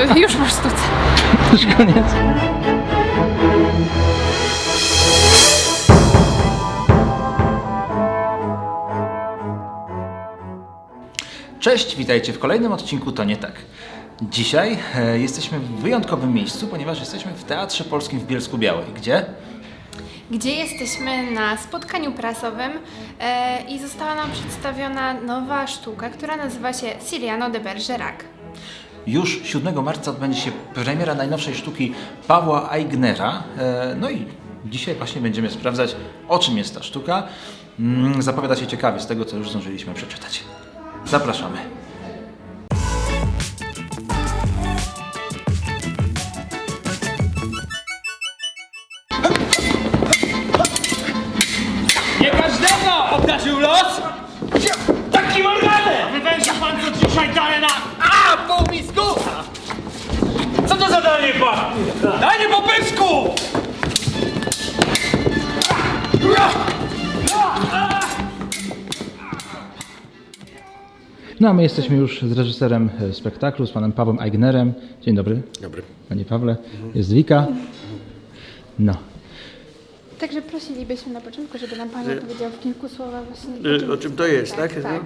już masz tutaj. Już koniec. Cześć, witajcie w kolejnym odcinku To Nie Tak. Dzisiaj e, jesteśmy w wyjątkowym miejscu, ponieważ jesteśmy w Teatrze Polskim w Bielsku Białej. Gdzie? Gdzie jesteśmy na spotkaniu prasowym e, i została nam przedstawiona nowa sztuka, która nazywa się Cyrano de Bergerac. Już 7 marca odbędzie się premiera najnowszej sztuki Pawła Eignera. E, No i dzisiaj właśnie będziemy sprawdzać, o czym jest ta sztuka. Mm, Zapowiada się ciekawie z tego, co już zdążyliśmy przeczytać. Zapraszamy. No a my jesteśmy już z reżyserem e, spektaklu, z panem Pawłem Eignerem. Dzień dobry. Dobry. Panie Pawle, jest Wika. No. Także prosilibyśmy na początku, żeby nam Pan opowiedział w kilku słowach właśnie Y, O czym to jest, tak? Tak, tak.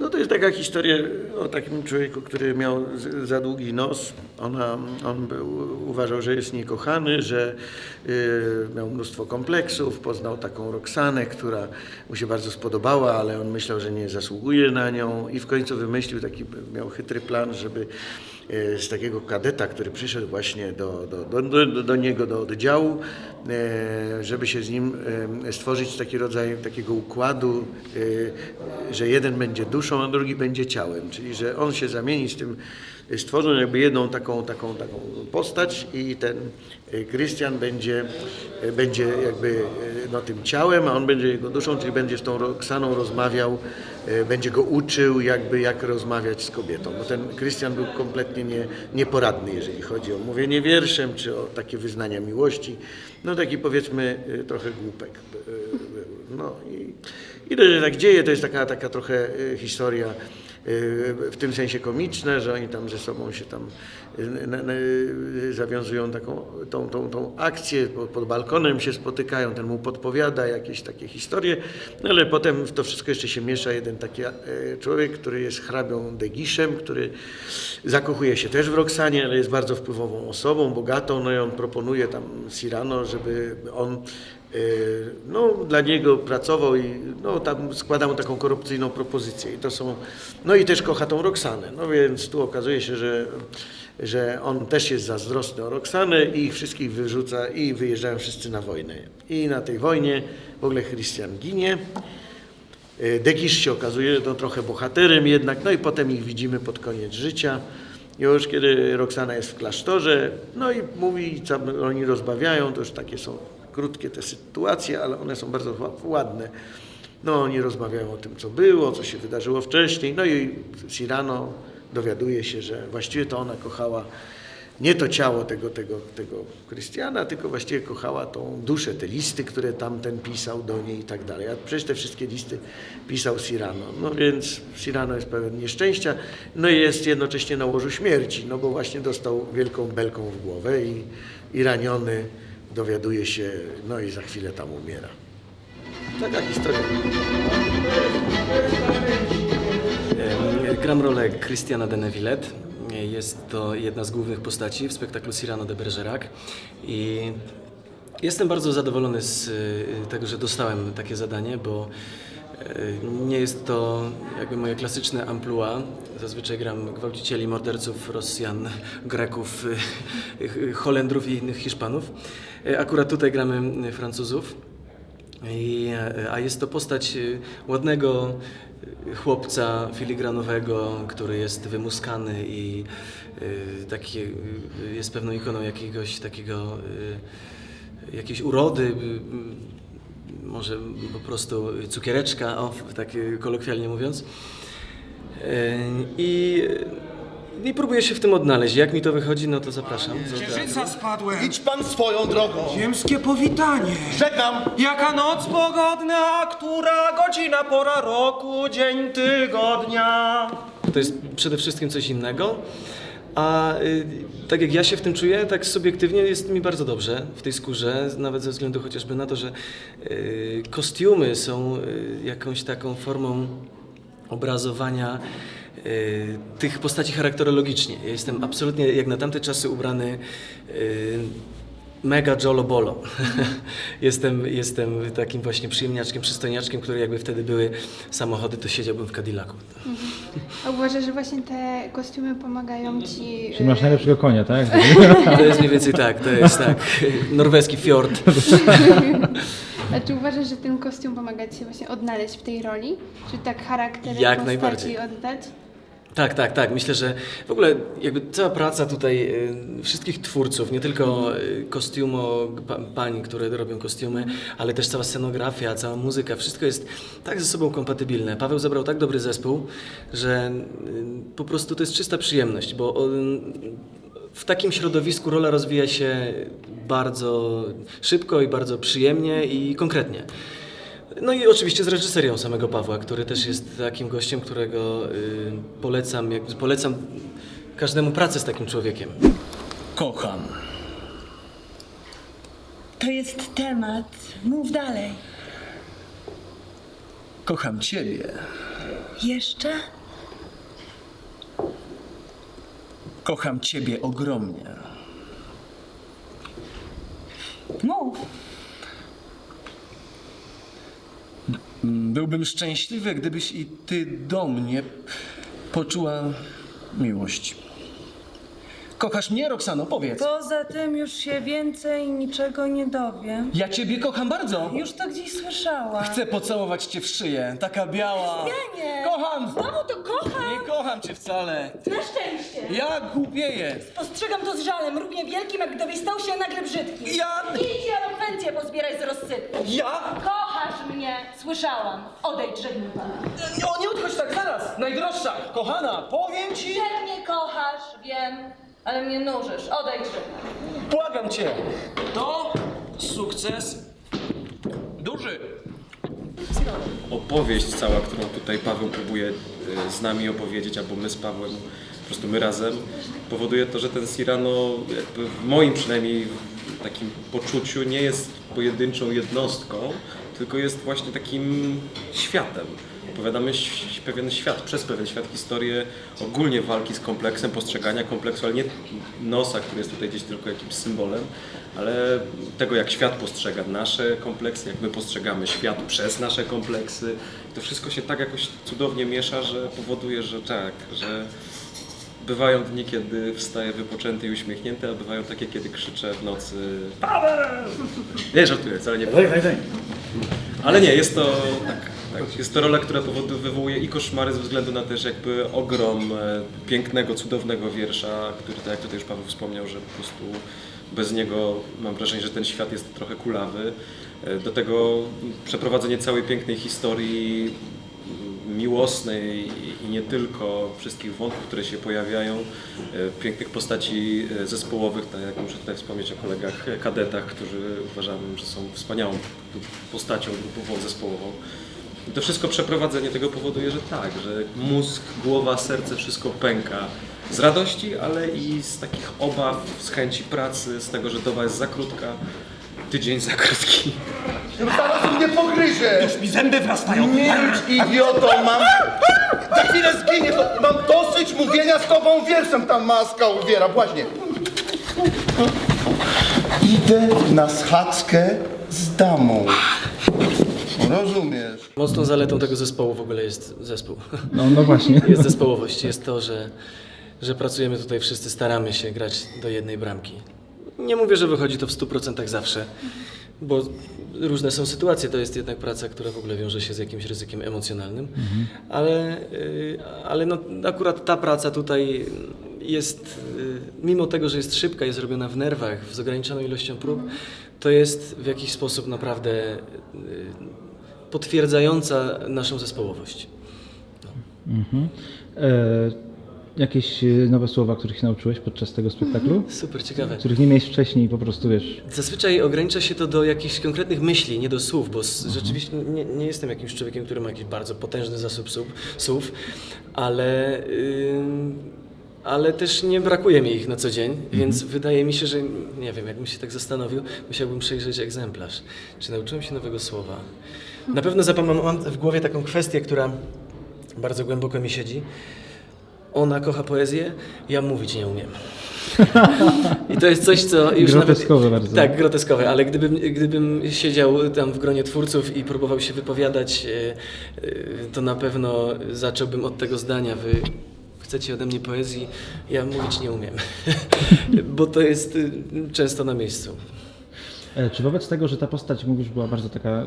No to jest taka historia o takim człowieku, który miał za długi nos. Ona, on był, uważał, że jest niekochany, że y, miał mnóstwo kompleksów. Poznał taką Roxanę, która mu się bardzo spodobała, ale on myślał, że nie zasługuje na nią i w końcu wymyślił taki, miał chytry plan, żeby z takiego kadeta, który przyszedł właśnie do, do, do, do, niego, do oddziału, e, żeby się z nim e, stworzyć taki rodzaj takiego układu, e, że jeden będzie duszą, a drugi będzie ciałem, czyli że on się zamieni z tym, stworzą jakby jedną taką, taką, taką postać i ten e, Krystian będzie, e, będzie jakby e, no, tym ciałem, a on będzie jego duszą, czyli będzie z tą Roxaną rozmawiał, będzie go uczył jakby jak rozmawiać z kobietą, bo ten Krystian był kompletnie nie, nieporadny, jeżeli chodzi o mówienie wierszem, czy o takie wyznania miłości, no taki powiedzmy trochę głupek. No i, i to się tak dzieje, to jest taka, taka trochę historia w tym sensie komiczne, że oni tam ze sobą się tam na- na- zawiązują taką tą, tą, tą akcję, pod, balkonem się spotykają, ten mu podpowiada jakieś takie historie, no ale potem w to wszystko jeszcze się miesza jeden taki e, człowiek, który jest hrabią Degiszem, który zakochuje się też w Roxanie, ale jest bardzo wpływową osobą, bogatą, no i on proponuje tam Cyrano, żeby on no, dla niego pracował i no, tam składał taką korupcyjną propozycję. I to są, no i też kocha tą Roxanę. No więc tu okazuje się, że, że on też jest zazdrosny o Roxanę i ich wszystkich wyrzuca i wyjeżdżają wszyscy na wojnę. I na tej wojnie w ogóle Christian ginie. E, Degisz się okazuje no, trochę bohaterem jednak, no i potem ich widzimy pod koniec życia. Już kiedy Roxana jest w klasztorze, no i mówi, co oni rozmawiają, to już takie są krótkie te sytuacje, ale one są bardzo ła- ładne. No oni rozmawiają o tym, co było, co się wydarzyło wcześniej, no i Cyrano dowiaduje się, że właściwie to ona kochała nie to ciało tego, tego, tego Krystiana, tylko właściwie kochała tą duszę, te listy, które tamten pisał do niej i tak dalej. A przecież te wszystkie listy pisał Cyrano. No więc Cyrano jest pełen nieszczęścia, no i jest jednocześnie na łożu śmierci, no bo właśnie dostał wielką belką w głowę i, i raniony dowiaduje się, no i za chwilę tam umiera. Taka historia. Em, Gram rolę Christiana de Nevillet. Jest to jedna z głównych postaci w spektaklu Cyrano de Bergerac i jestem bardzo zadowolony z y, tego, że dostałem takie zadanie, bo y, nie jest to jakby moje klasyczne amplua. Zazwyczaj gram gwałcicieli, morderców, Rosjan, Greków, Holendrów i innych Hiszpanów. Y, Akurat tutaj gramy y, Francuzów. I, e, a jest to postać e, ładnego e, chłopca filigranowego, który jest wymuskany i e, taki, e, jest pewną ikoną jakiegoś takiego, e, jakiejś urody, e, może po prostu cukiereczka, o, tak e, kolokwialnie mówiąc. E, I, I próbuję się w tym odnaleźć. Jak mi to wychodzi, no to zapraszam. teatru. Księżyca spadłem. Idź pan swoją drogą. Ziemskie powitanie. Żegnam. Jaka noc pogodna, która godzina, pora roku, dzień tygodnia. To jest przede wszystkim coś innego. A y, tak jak ja się w tym czuję, tak subiektywnie jest mi bardzo dobrze w tej skórze, nawet ze względu chociażby na to, że y, kostiumy są y, jakąś taką formą obrazowania y, tych postaci charakterologicznie. Ja jestem absolutnie, jak na tamte czasy, ubrany y, mega jolo bolo. jestem, jestem takim właśnie przyjemniaczkiem, przystojniaczkiem, który jakby wtedy były samochody, to siedziałbym w Cadillacu. A uważasz, że właśnie te kostiumy pomagają ci... Czyli masz e, najlepszego konia, tak? To jest mniej więcej tak, to jest tak, norweski fjord. A czy uważasz, że ten kostium pomaga ci się właśnie odnaleźć w tej roli? Czy tak charakter Jak postaci najbardziej. oddać? Tak, tak, tak. Myślę, że w ogóle jakby cała praca tutaj y, wszystkich twórców, nie tylko y, kostiumo, pa, pań, które robią kostiumy, ale też cała scenografia, cała muzyka, wszystko jest tak ze sobą kompatybilne. Paweł zebrał tak dobry zespół, że y, po prostu to jest czysta przyjemność, bo w takim środowisku rola rozwija się bardzo szybko i bardzo przyjemnie i konkretnie. No i oczywiście z reżyserią samego Pawła, który też jest takim gościem, którego y, polecam, jak, polecam każdemu pracę z takim człowiekiem. Kocham. To jest temat. Mów dalej. Kocham ciebie. Jeszcze? Kocham ciebie ogromnie. Mów. Byłbym szczęśliwy, gdybyś i ty do mnie poczuła miłość. Kochasz mnie, Roxano? Powiedz. Poza tym już się więcej niczego nie dowiem. Ja ciebie kocham bardzo. Już to gdzieś słyszałam. Chcę pocałować cię w szyję, taka biała. Krystianie! Kocham! Znowu to kocham! Nie kocham cię wcale. Na szczęście! Ja głupieję. Postrzegam to z żalem, równie wielkim, jak gdybyś stał się nagle brzydki. Ja... Idź elokwencję pozbieraj z rozsypu. Ja? Mnie! Słyszałam. Odejdź, żegnam pana. O, nie odchodź tak zaraz. Najdroższa, kochana, powiem ci. Że mnie kochasz, wiem, ale mnie nużysz. Odejdź, żegnam. Błagam cię. To sukces duży. opowieść cała, którą tutaj Paweł próbuje e, z nami opowiedzieć, albo my z Pawłem, po prostu my razem, powoduje to, że ten Cyrano, jakby w moim przynajmniej takim poczuciu, nie jest pojedynczą jednostką, tylko jest właśnie takim światem. Opowiadamy pewien świat, przez pewien świat, historię ogólnie walki z kompleksem, postrzegania kompleksu, ale nie nosa, który jest tutaj gdzieś tylko jakimś symbolem, ale tego, jak świat postrzega nasze kompleksy, jak my postrzegamy świat przez nasze kompleksy. To wszystko się tak jakoś cudownie miesza, że powoduje, że tak, że bywają dni, kiedy wstaję wypoczęty i uśmiechnięty, a bywają takie, kiedy krzyczę w nocy Paweł! Nie, żartuję, wcale nie. Daj, daj, daj. Ale nie, jest to tak, tak. Jest to rola, która powodu, wywołuje i koszmary ze względu na też jakby ogrom e, pięknego, cudownego wiersza, który, tak jak tutaj już Paweł wspomniał, że po prostu bez niego mam wrażenie, że ten świat jest trochę kulawy. E, Do tego przeprowadzenie całej pięknej historii miłosnej i nie tylko, wszystkich wątków, które się pojawiają, e, pięknych postaci e, zespołowych, tak jak muszę tutaj wspomnieć o kolegach kadetach, którzy uważam, że są wspaniałą postacią grupową, zespołową. I to wszystko przeprowadzenie tego powoduje, że tak, że mózg, głowa, serce, wszystko pęka z radości, ale i z takich obaw, z chęci pracy, z tego, że doba jest za krótka, tydzień za krótki. Zaraz mnie pogryzie! Już mi zęby wrastają. Milcz, idioto, mam... Za chwilę zginie, to mam dosyć mówienia z tobą wierszem, ta maska uwiera, właśnie. Idę na schadzkę z damą. Rozumiesz? Mocną zaletą tego zespołu w ogóle jest zespół. No, no właśnie. Jest zespołowość, jest to, że, że pracujemy tutaj wszyscy, staramy się grać do jednej bramki. Nie mówię, że wychodzi to w 100% zawsze, bo różne są sytuacje, to jest jednak praca, która w ogóle wiąże się z jakimś ryzykiem emocjonalnym, ale, y, ale no, akurat ta praca tutaj jest, y, mimo tego, że jest szybka, jest robiona w nerwach, z ograniczoną ilością prób, to jest w jakiś sposób naprawdę y, potwierdzająca naszą zespołowość. Mhm. E, jakieś e, nowe słowa, których się nauczyłeś podczas tego spektaklu? Super ciekawe. Których nie miałeś wcześniej po prostu, wiesz... Zazwyczaj ogranicza się to do jakichś konkretnych myśli, nie do słów, bo s- rzeczywiście nie, nie jestem jakimś człowiekiem, który ma jakiś bardzo potężny zasób słów, słów ale ym, ale też nie brakuje mi ich na co dzień, więc wydaje mi się, że nie wiem, jakbym się tak zastanowił, musiałbym przejrzeć egzemplarz. Czy nauczyłem się nowego słowa? Na pewno zapam- mam w głowie taką kwestię, która bardzo głęboko mi siedzi. Ona kocha poezję, ja mówić nie umiem. I to jest coś, co już Groteskowe nawet... bardzo. Tak, groteskowe, ale gdybym, gdybym siedział tam w gronie twórców i próbował się wypowiadać, e, e, to na pewno zacząłbym od tego zdania. Wy chcecie ode mnie poezji, ja mówić nie umiem, bo to jest y, często na miejscu. E, Czy wobec tego, że ta postać, mówisz, była bardzo taka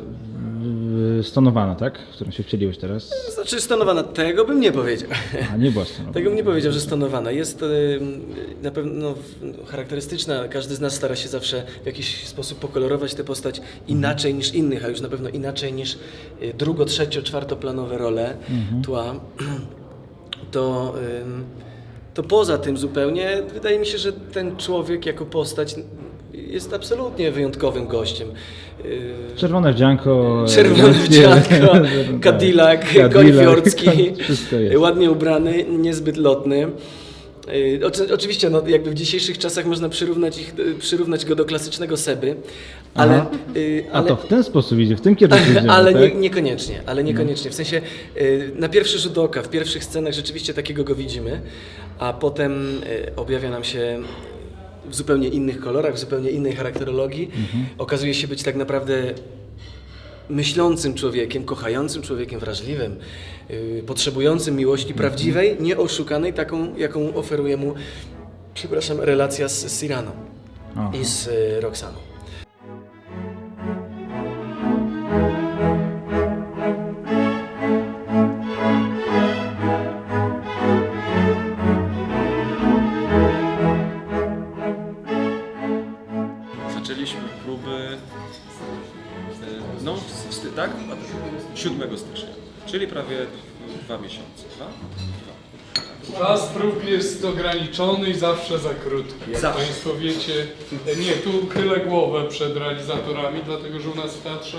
stonowana, tak? Którą się wcieliłeś teraz, Znaczy stonowana, tego bym nie powiedział. a nie była stonowana. Tego bym nie powiedział, że stonowana. Jest na pewno w- charakterystyczna. Każdy z nas stara się zawsze w jakiś sposób pokolorować tę postać inaczej niż innych, a już na pewno inaczej niż y, drugo, trzecio, czwartoplanowe role tła. To, to poza tym zupełnie wydaje mi się, że ten człowiek jako postać jest absolutnie wyjątkowym gościem. Y, Czerwone wdzianko. Czerwone wdzianko, Cadillac, koń fiordzki, ładnie ubrany, niezbyt lotny. Y, Oczy, oczywiście, no, jakby w dzisiejszych czasach można przyrównać, ich, przyrównać go do klasycznego Seby, ale... Aha. y, A ale to w ten sposób idzie, w tym kierunku idziemy, ale nie, tak? No. niekoniecznie, ale niekoniecznie. W sensie y, na pierwszy rzut oka, w pierwszych scenach rzeczywiście takiego go widzimy, a potem y, objawia nam się w zupełnie innych kolorach, w zupełnie innej charakterologii. Mhm. Okazuje się być tak naprawdę myślącym człowiekiem, kochającym człowiekiem, wrażliwym, y, potrzebującym miłości Mhm. prawdziwej, nieoszukanej, taką, jaką oferuje mu, przepraszam, relacja z Cyrano i z y, Roxaną. Prawie dwa miesiące. Dwa? Czas prób jest ograniczony i zawsze za krótki. Jak Zawsze. Państwo wiecie, nie, tu chylę głowę przed realizatorami, dlatego że u nas w teatrze,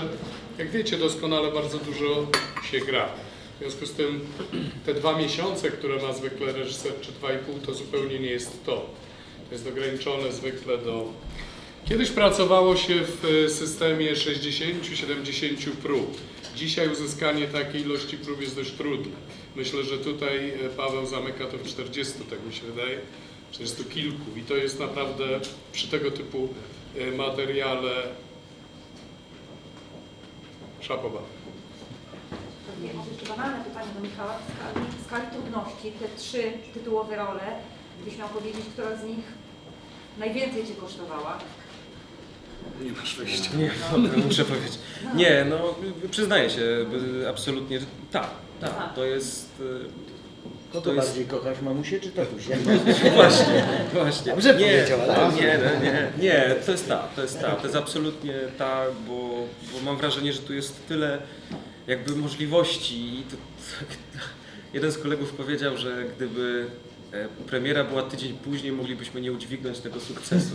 jak wiecie doskonale, bardzo dużo się gra. W związku z tym te dwa miesiące, które ma zwykle reżyser, czy dwa i pół, to zupełnie nie jest to. To jest ograniczone zwykle do... Kiedyś pracowało się w e, systemie 60-70 prób. Dzisiaj uzyskanie takiej ilości prób jest dość trudne. Myślę, że tutaj e, Paweł zamyka to w 40, tak mi się wydaje, 40 kilku. I to jest naprawdę przy tego typu e, materiale szapoba. Jeszcze banalne pytanie do Michała. W skali, w skali trudności, te trzy tytułowe role, gdybyś miał powiedzieć, która z nich najwięcej Cię kosztowała? Nie masz wyjścia. Nie, dobra, muszę powiedzieć. Nie, no przyznaję się, absolutnie, że tak, tak, to jest... e, Kogo To jest- bardziej kochasz, mamusię czy tatusię? Właśnie, właśnie. Dobrze nie, powiedział, ale- Nie, nie, nie, nie, to jest ta, to jest ta, to jest absolutnie ta, bo, bo mam wrażenie, że tu jest tyle jakby możliwości. i To, jeden z kolegów powiedział, że gdyby premiera była tydzień później, moglibyśmy nie udźwignąć tego sukcesu.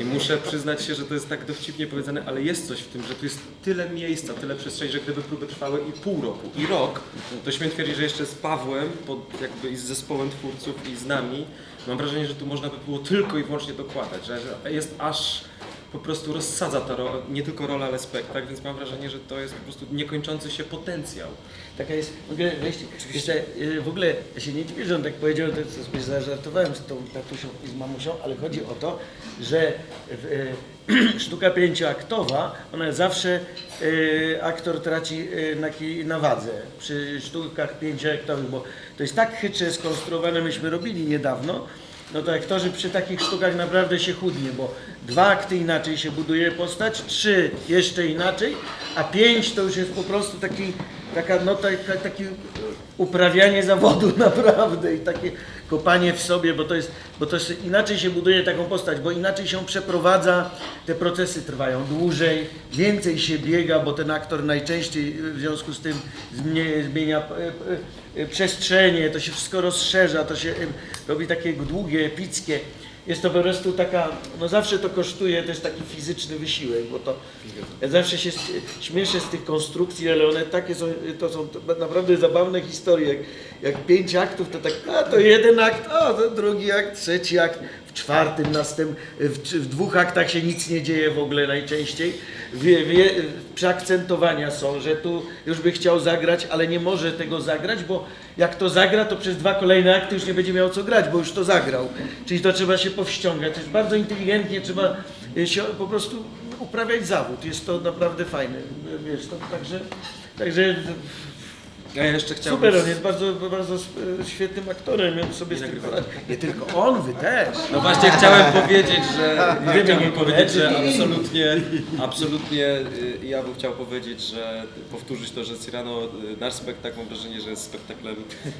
I muszę przyznać się, że to jest tak dowcipnie powiedziane, ale jest coś w tym, że tu jest tyle miejsca, tyle przestrzeni, że gdyby próby trwały i pół roku, i rok, to śmiem twierdzić, że jeszcze z Pawłem, pod, jakby i z zespołem twórców i z nami, mam wrażenie, że tu można by było tylko i wyłącznie dokładać, że jest aż po prostu rozsadza ta rola, nie tylko rola, ale spektakl, więc mam wrażenie, że to jest po prostu niekończący się potencjał. Taka jest, w ogóle, weź, jeszcze, y, w ogóle ja się nie dziwię, że on tak powiedział, to sobie zażartowałem z tą tatusią i z mamusią, ale chodzi o to, że w, y, sztuka pięcioaktowa, ona zawsze y, aktor traci y, na, na wadze przy sztukach pięcioaktowych, bo to jest tak chytrze skonstruowane, myśmy robili niedawno, no to aktorzy przy takich sztukach naprawdę się chudnie, bo dwa akty inaczej się buduje postać, trzy jeszcze inaczej, a pięć to już jest po prostu taki, taka, no, taka, taki uprawianie zawodu naprawdę i takie kopanie w sobie, bo to jest, bo to jest, inaczej się buduje taką postać, bo inaczej się przeprowadza, te procesy trwają dłużej, więcej się biega, bo ten aktor najczęściej w związku z tym zmienia, e, e, e, przestrzenie, to się wszystko rozszerza, to się robi takie długie, epickie. Jest to po prostu taka, no zawsze to kosztuje też taki fizyczny wysiłek, bo to ja zawsze się śmieszę z tych konstrukcji, ale one takie są, to są naprawdę zabawne historie. Jak, jak pięć aktów, to tak, a to jeden akt, a to drugi akt, trzeci akt, w czwartym następ, w, w dwóch aktach się nic nie dzieje w ogóle najczęściej. Wie, wie, przeakcentowania są, że tu już by chciał zagrać, ale nie może tego zagrać, bo jak to zagra, to przez dwa kolejne akty już nie będzie miał co grać, bo już to zagrał. Czyli to trzeba się powściągać. Jest bardzo inteligentnie, trzeba y, się po prostu uprawiać zawód. Jest to naprawdę fajne. Wiesz, to także, także Ja jeszcze chciałbym... super, on jest bardzo, bardzo świetnym aktorem, on sobie z tym. Nie tylko on, wy też. No właśnie chciałem powiedzieć, że nie powiedzieć, że absolutnie, absolutnie y, ja bym chciał powiedzieć, że powtórzyć to, że Cyrano, y, nasz spektakl mam wrażenie, że jest spektaklem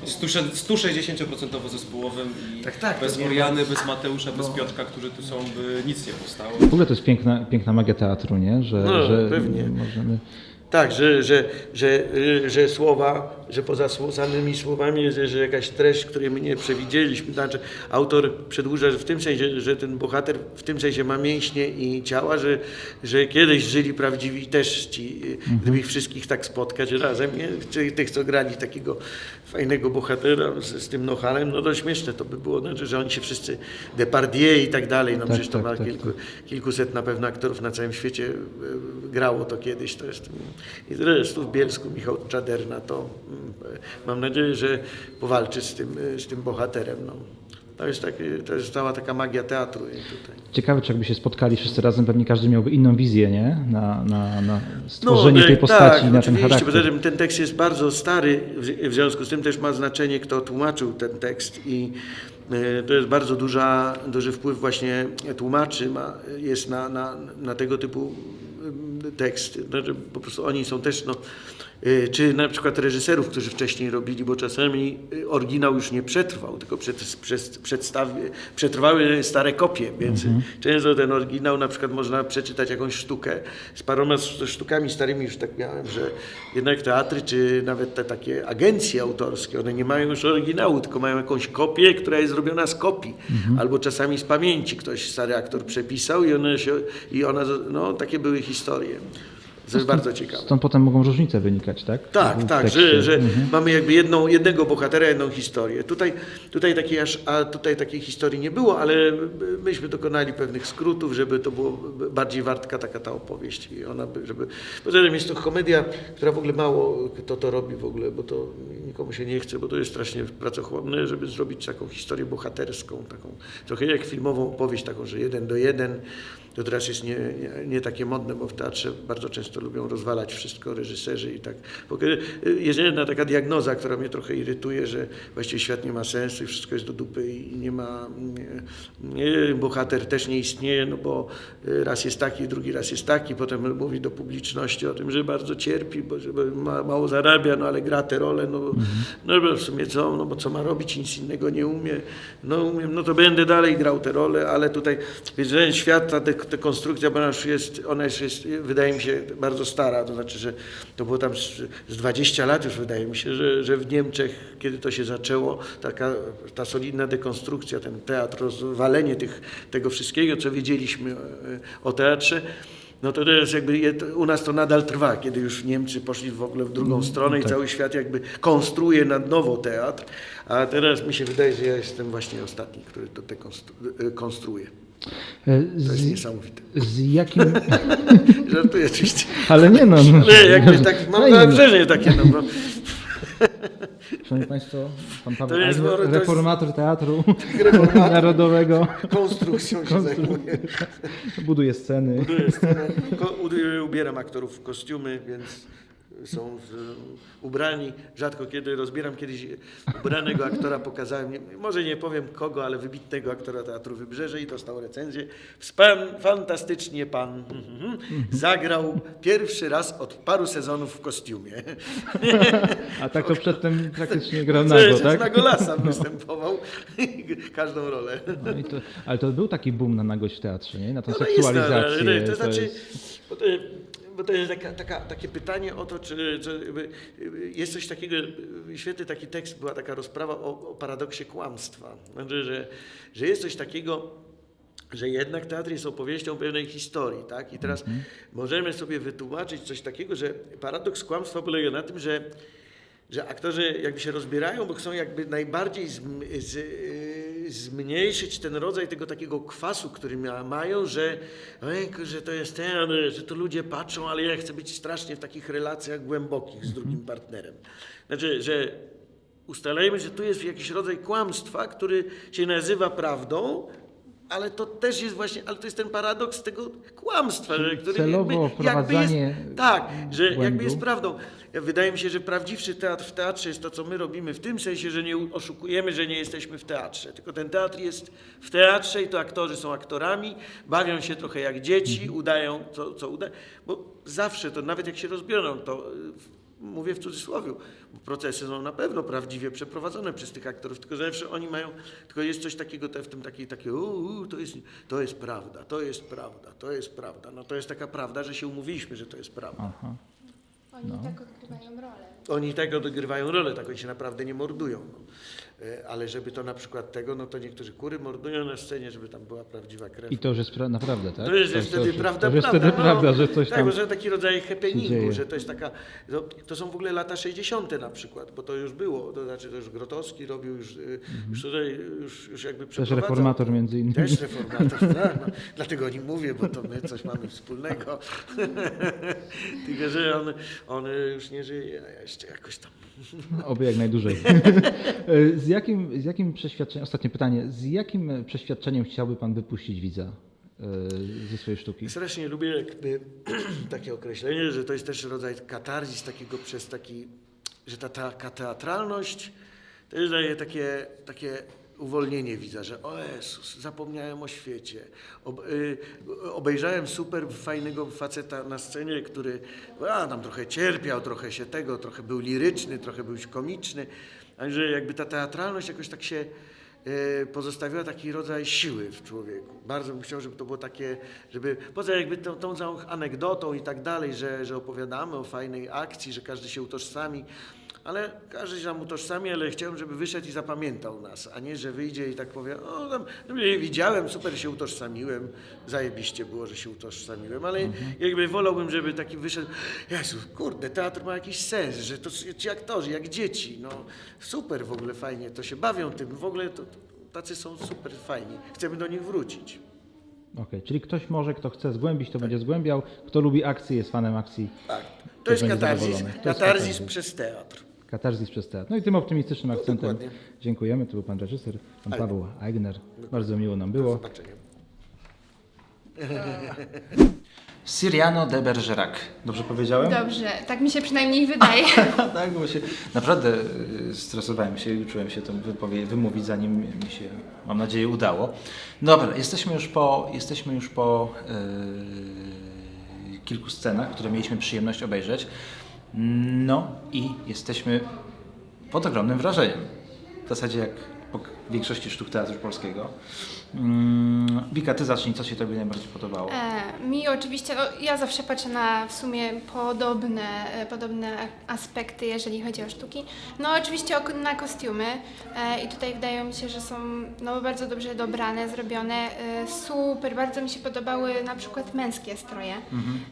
160% zespołowym i Tak, tak, bez nie Oriany, bez Mateusza, bez Piotrka, którzy tu są, by nic nie powstało. W ogóle to jest piękna, piękna magia teatru, nie? Że, No, że pewnie. możemy... Tak, że, że, że, że słowa, że poza samymi słowami jest że jakaś treść, której my nie przewidzieliśmy. Znaczy, autor przedłuża że w tym sensie, że ten bohater w tym sensie ma mięśnie i ciała, że, że kiedyś żyli prawdziwi też ci, y, gdyby ich wszystkich tak spotkać razem, nie? Czy tych, co grali takiego fajnego bohatera z, z tym Nochanem, no to śmieszne to by było, znaczy, że oni się wszyscy, Depardieu i tak dalej, no Tak, przecież to tak, ma tak, kilku, kilkuset na pewno aktorów na całym świecie e, grało to kiedyś. To jest, I zresztą w Bielsku Michał Czaderna to mam nadzieję, że powalczy z tym, e, z tym bohaterem. No. To, jest taki, to jest cała taka magia teatru tutaj. Ciekawe, czy jakby się spotkali wszyscy razem, pewnie każdy miałby inną wizję, nie? Na, na, na stworzenie e, tej postaci, tak, na ten charakter. poza tym ten tekst jest bardzo stary, w, w związku z tym też ma znaczenie, kto tłumaczył ten tekst i e, to jest bardzo duża, duży wpływ właśnie tłumaczy ma, jest na, na, na tego typu tekst. Znaczy, po prostu oni są też, no, e, czy na przykład reżyserów, którzy wcześniej robili, bo czasami e, oryginał już nie przetrwał, tylko przed, przed, przetrwały stare kopie, więc często ten oryginał na przykład można przeczytać jakąś sztukę. Z paroma sztukami starymi już tak miałem, że jednak teatry, czy nawet te takie agencje autorskie, one nie mają już oryginału, tylko mają jakąś kopię, która jest zrobiona z kopii, albo czasami z pamięci ktoś, stary aktor przepisał i one się, i ona, no takie były historie. To jest bardzo ciekawe. Stąd potem mogą różnice wynikać, tak? Tak, tak, tekście. że, że Mhm. mamy jakby jedną, jednego bohatera, jedną historię. Tutaj, tutaj, takiej aż, a tutaj takiej historii nie było, ale myśmy dokonali pewnych skrótów, żeby to było bardziej wartka taka ta opowieść. I ona by, żeby... Poza tym jest to komedia, która w ogóle mało kto to robi w ogóle, bo to nikomu się nie chce, bo to jest strasznie pracochłonne, żeby zrobić taką historię bohaterską, taką trochę jak filmową opowieść, taką, że jeden do jeden. To teraz jest nie, nie, nie takie modne, bo w teatrze bardzo często lubią rozwalać wszystko reżyserzy i tak. Kiedy- Jest jedna taka diagnoza, która mnie trochę irytuje, że właściwie świat nie ma sensu i wszystko jest do dupy i nie ma, nie, bohater też nie istnieje, no bo raz jest taki, drugi raz jest taki, potem mówi do publiczności o tym, że bardzo cierpi, bo żeby ma, mało zarabia, no ale gra tę rolę, no, no bo w sumie co, no bo co ma robić, nic innego nie umie, no umiem, no to będę dalej grał tę rolę, ale tutaj, więc ten świat, ta, ta konstrukcja, bo ona już jest, ona już jest, wydaje mi się, bardzo stara, to znaczy, że to było tam z, z 20 lat już wydaje mi się, że, że w Niemczech, kiedy to się zaczęło, taka, ta solidna dekonstrukcja, ten teatr, rozwalenie tych, tego wszystkiego, co wiedzieliśmy e, o teatrze, no to teraz jakby u nas to nadal trwa, kiedy już Niemcy poszli w ogóle w drugą stronę i tak. cały świat jakby konstruuje na nowo teatr, a teraz mi się wydaje, że ja jestem właśnie ostatni, który to dekonstru- konstruuje. To jest Z, niesamowite. z jakim... Żartuję oczywiście. Ale nie no. no Ale jakby tak, mam Fajnie, no. wrażenie takie, no bo... Szanowni Państwo, pan Paweł To jest- Eisner, to jest- reformator teatru Reformator. narodowego. Konstrukcją się zajmuje. Buduje sceny. Buduję scenę, ko- u- ubieram aktorów w kostiumy, więc są w, ubrani. Rzadko kiedy rozbieram kiedyś ubranego aktora, pokazałem, nie, może nie powiem kogo, ale wybitnego aktora Teatru Wybrzeże i dostał recenzję. Wspan, fantastycznie pan mhm, zagrał pierwszy raz od paru sezonów w kostiumie. A tak to przedtem praktycznie grał nago, jest, tak? na Golasa występował każdą rolę. No to, ale to był taki boom na nagość w teatrze, nie? Na tą No jest, seksualizację. ale to, to znaczy, jest- bo to, jest taka, taka, takie pytanie o to, czy, czy jest coś takiego, świetny taki tekst, była taka rozprawa o, o paradoksie kłamstwa. Znaczy, że, że jest coś takiego, że jednak teatr jest opowieścią pewnej historii, tak? I teraz możemy sobie wytłumaczyć coś takiego, że paradoks kłamstwa polega na tym, że, że aktorzy jakby się rozbierają, bo chcą jakby najbardziej z, y, zmniejszyć ten rodzaj tego takiego kwasu, który mają, że, ojejku, że to jest ten, że to ludzie patrzą, ale ja chcę być strasznie w takich relacjach głębokich z drugim partnerem. Znaczy, że ustalajmy, że tu jest jakiś rodzaj kłamstwa, który się nazywa prawdą, ale to też jest właśnie, ale to jest ten paradoks tego kłamstwa, że, który celowo jakby, jakby jest, tak, że jakby błędu. jest prawdą. Wydaje mi się, że prawdziwszy teatr w teatrze jest to, co my robimy, w tym sensie, że nie oszukujemy, że nie jesteśmy w teatrze. Tylko ten teatr jest w teatrze i to aktorzy są aktorami, bawią się trochę jak dzieci, Mhm. udają, co, co uda, bo zawsze to, nawet jak się rozbiorą, to y, mówię w cudzysłowie, bo procesy są na pewno prawdziwie przeprowadzone przez tych aktorów, tylko że zawsze oni mają, tylko jest coś takiego te- w tym takiej, takie, "U, to jest, to jest prawda, to jest prawda, to jest prawda. No to jest taka prawda, że się umówiliśmy, że to jest prawda. Aha. Oni tak odgrywają rolę. Oni tak odgrywają rolę, tak oni się naprawdę nie mordują. No. E, Ale żeby to na przykład tego, no to niektórzy kury mordują na scenie, żeby tam była prawdziwa krew. I to już jest pra- naprawdę, tak? To jest, jest wtedy to- prawda, To jest prawda. wtedy no. prawda, że coś tak, tam... bo że taki rodzaj happeningu, że to jest taka, to, to są w ogóle lata 60. na przykład, bo to już było, to znaczy to już Grotowski robił, już, y, już tutaj, już, już jakby Też reformator między innymi. Też reformator, tak, no, dlatego o nim mówię, bo to my coś mamy wspólnego. Tylko, że on, on już nie żyje, a ja jeszcze jakoś tam. Oby jak najdłużej. z, jakim, z jakim przeświadczeniem, ostatnie pytanie, z jakim przeświadczeniem chciałby Pan wypuścić widza e, ze swojej sztuki? Strasznie lubię jakby takie określenie, że to jest też rodzaj katarzis takiego przez taki, że ta, ta teatralność też daje takie, takie uwolnienie widza, że o Jezus, zapomniałem o świecie. Y, obejrzałem super fajnego faceta na scenie, który a, tam trochę cierpiał, trochę się tego, trochę był liryczny, trochę był komiczny, a że jakby ta teatralność jakoś tak się e, pozostawiła taki rodzaj siły w człowieku. Bardzo bym chciał, żeby to było takie, żeby poza jakby tą, tą anegdotą i tak dalej, że, że opowiadamy o fajnej akcji, że każdy się utożsami, ale każdy się nam utożsami, ale chciałem, żeby wyszedł i zapamiętał nas, a nie, że wyjdzie i tak powie, o tam no, nie widziałem, super się utożsamiłem, zajebiście było, że się utożsamiłem, ale jakby wolałbym, żeby taki wyszedł, Jezu, kurde, teatr ma jakiś sens, że to ci aktorzy, jak dzieci, no super w ogóle fajnie, to się bawią tym, w ogóle to, tacy są super fajni, chcemy do nich wrócić. Okej, czyli ktoś może, kto chce zgłębić, to będzie zgłębiał. Kto lubi akcji, jest fanem akcji. Tak, to jest katarzis. To jest katarzis. przez teatr. Katarzis przez teatr. No i tym optymistycznym akcentem dokładnie. dziękujemy. To był pan reżyser, pan Aigner. Paweł Aigner. Bardzo miło nam było. Zobaczenia. Siriano de Bergerac. Dobrze powiedziałem? Dobrze, tak mi się przynajmniej wydaje. tak, bo się naprawdę y, stresowałem się i uczyłem się to wypowie- wymówić, zanim mi się, mam nadzieję, udało. Dobra, jesteśmy już po, jesteśmy już po yy, kilku scenach, które mieliśmy przyjemność obejrzeć. No i jesteśmy pod ogromnym wrażeniem. W zasadzie jak większości sztuk teatru polskiego. Mm, Wika, ty zacznij, co się tobie najbardziej podobało? E, mi oczywiście, no, ja zawsze patrzę na w sumie podobne, e, podobne aspekty, jeżeli chodzi o sztuki. No oczywiście o, na kostiumy e, i tutaj wydaje mi się, że są no, bardzo dobrze dobrane, zrobione, e, super, bardzo mi się podobały na przykład męskie stroje.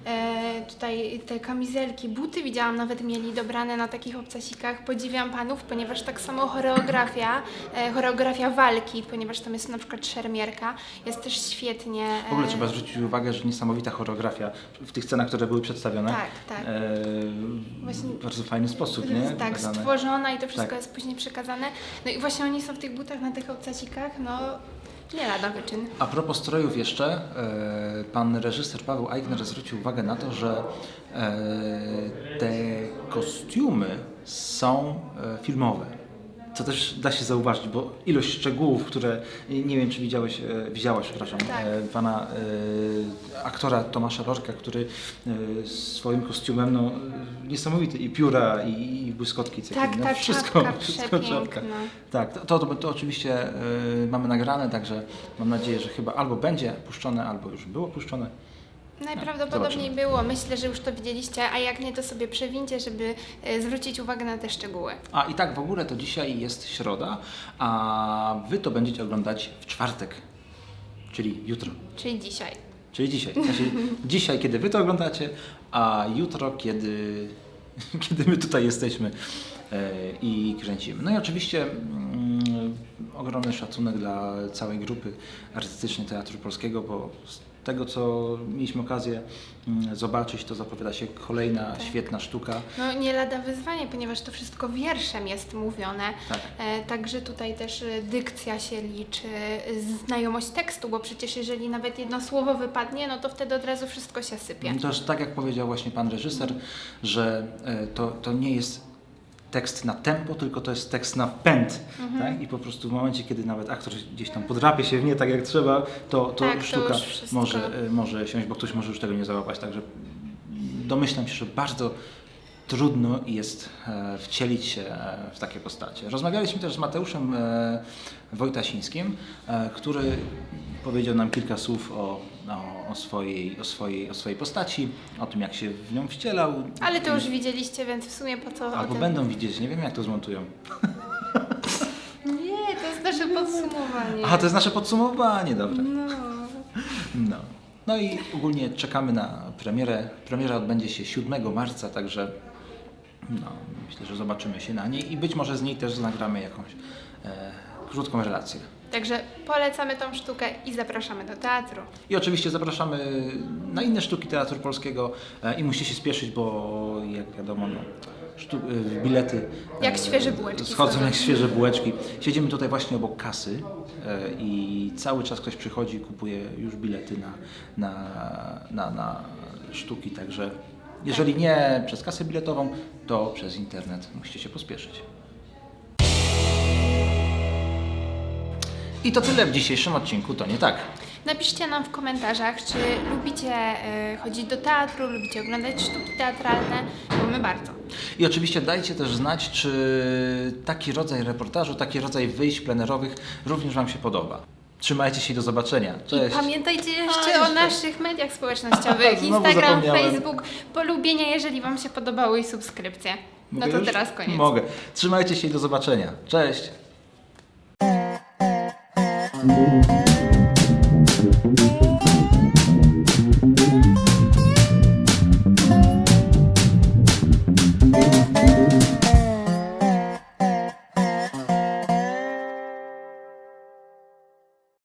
E, tutaj te kamizelki, buty widziałam nawet mieli dobrane na takich obcasikach. Podziwiam panów, ponieważ tak samo choreografia, e, choreografia walki, ponieważ tam jest na przykład szermierka, jest też świetnie. W ogóle e, trzeba zwrócić uwagę, że niesamowita choreografia w tych scenach, które były przedstawione. Tak, tak. E, Właśnie- w bardzo fajny sposób, nie? Tak, Pokazane. stworzona i to wszystko Tak. jest później przekazane. No i właśnie oni są w tych butach na tych obcacikach, no nie lada wyczyn. A propos strojów jeszcze, e, pan reżyser Paweł Eigner zwrócił uwagę na to, że e, te kostiumy są filmowe. Co też da się zauważyć, bo ilość szczegółów, które nie wiem, czy widziałeś, e, widziałaś, przepraszam, Tak. e, pana e, aktora Tomasza Rorka, który e, swoim kostiumem, no, e, niesamowity i pióra, i, i błyskotki, Tak, no, ta wszystko, czapka wszystko przepiękna. czapka. Tak, to, to, to oczywiście mamy nagrane, także mam nadzieję, że chyba albo będzie puszczone, albo już było puszczone. Najprawdopodobniej zobaczymy. było. Myślę, że już to widzieliście, a jak nie, to sobie przewincie, żeby e, zwrócić uwagę na te szczegóły. A i tak w ogóle to dzisiaj jest środa, a wy to będziecie oglądać w czwartek. Czyli jutro. Czyli dzisiaj. Czyli dzisiaj. Znaczy, dzisiaj, kiedy wy to oglądacie, a jutro, kiedy, kiedy my tutaj jesteśmy e, i kręcimy. No i oczywiście mm, ogromny szacunek dla całej grupy artystycznej Teatru Polskiego, bo tego, co mieliśmy okazję mm, zobaczyć, to zapowiada się kolejna świetna sztuka. No nie lada wyzwanie, ponieważ to wszystko wierszem jest mówione. Tak. E, także tutaj też e, dykcja się liczy, e, znajomość tekstu, bo przecież jeżeli nawet jedno słowo wypadnie, no to wtedy od razu wszystko się sypie. Jest tak, jak powiedział właśnie pan reżyser, że e, to, to nie jest tekst na tempo, tylko to jest tekst na pęd. Mhm. Tak? I po prostu w momencie, kiedy nawet aktor gdzieś tam podrapie się w nie tak jak trzeba, to, to Tak, to sztuka wszystko- może, e, może siąść, bo ktoś może już tego nie załapać. Także domyślam się, że bardzo trudno jest e, wcielić się e, w takie postacie. Rozmawialiśmy też z Mateuszem e, Wojtasińskim, który powiedział nam kilka słów o, o, o, swojej, o, swojej, o swojej postaci, o tym jak się w nią wcielał. Ale to już widzieliście, więc w sumie po co Albo będą widzieć, nie wiem jak to zmontują. Nie, to jest nasze podsumowanie. Aha, to jest nasze podsumowanie, dobra. No. No. No i ogólnie czekamy na premierę. Premiera odbędzie się 7 marca, także no, myślę, że zobaczymy się na niej i być może z niej też nagramy jakąś e, krótką relację. Także polecamy tą sztukę i zapraszamy do teatru. I oczywiście zapraszamy na inne sztuki Teatru Polskiego e, i musicie się spieszyć, bo jak wiadomo, no, sztu, e, bilety Jak e, świeże bułeczki schodzą schodzą. jak świeże bułeczki. Siedzimy tutaj właśnie obok kasy e, i cały czas ktoś przychodzi i kupuje już bilety na, na, na, na sztuki, także jeżeli nie przez kasę biletową, to przez internet musicie się pospieszyć. I to tyle w dzisiejszym odcinku, to nie tak. Napiszcie nam w komentarzach, czy lubicie e, chodzić do teatru, lubicie oglądać sztuki teatralne, bo my bardzo. I oczywiście dajcie też znać, czy taki rodzaj reportażu, taki rodzaj wyjść plenerowych również Wam się podoba. Trzymajcie się i do zobaczenia. Cześć. I pamiętajcie jeszcze, o naszych mediach społecznościowych, Znowu Instagram, zapomniałem. Facebook, polubienia, jeżeli Wam się podobało i subskrypcje. No Mogę to już? teraz koniec. Mogę. Trzymajcie się i do zobaczenia. Cześć. Thank you.